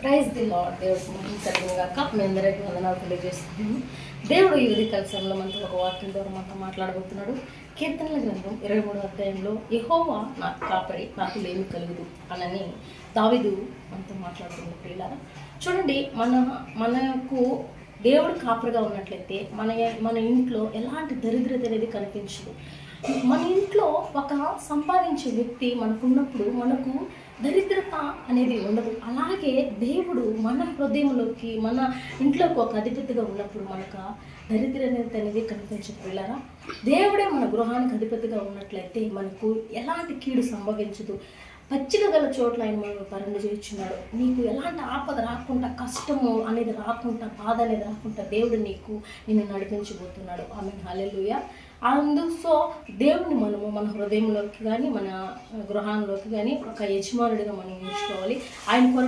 Praise the lord దేవుడికి మహిమ కలుగును గాక మీ అందరికీ వందనాలు తెలియజేస్తున్నాను. దేవుడు ఈ విధి కలిసంలో మనతో ఒక వాక్యం ద్వారా మనతో మాట్లాడబోతున్నాడు. కీర్తనల గ్రంథం ఇరవై మూడు అధ్యాయంలో ఎహోవా నాకు కాపరి నాకు లేమి కలుగుదు అనని దావిదు మనతో మాట్లాడుతున్న ప్రియులారా చూడండి మన మనకు దేవుడు కాపరిగా ఉన్నట్లయితే మన మన ఇంట్లో ఎలాంటి దరిద్రత అనేది కనిపించదు. మన ఇంట్లో ఒక సంపాదించే వ్యక్తి మనకున్నప్పుడు మనకు అనేది ఉండదు. అలాగే దేవుడు మన హృదయంలోకి మన ఇంట్లోకి ఒక అధిపతిగా ఉన్నప్పుడు మనకు దరిద్రత అనేది కనిపించదు. పిల్లరా దేవుడే మన గృహానికి అధిపతిగా ఉన్నట్లయితే మనకు ఎలాంటి కీడు సంభవించదు. పచ్చిక గల చోట్ల ఆయన మనం పరుణ చేస్తున్నాడు నీకు ఎలాంటి ఆపద రాకుండా కష్టము అనేది రాకుండా బాధ అనేది రాకుండా దేవుడు నీకు నిన్ను నడిపించబోతున్నాడు. ఆమె హాలెలుయ అందు సో దేవుడిని మనము మన హృదయంలోకి కానీ మన గృహంలోకి కానీ ఒక యజమానుడిగా మనం ఉంచుకోవాలి. ఆయన కొరకు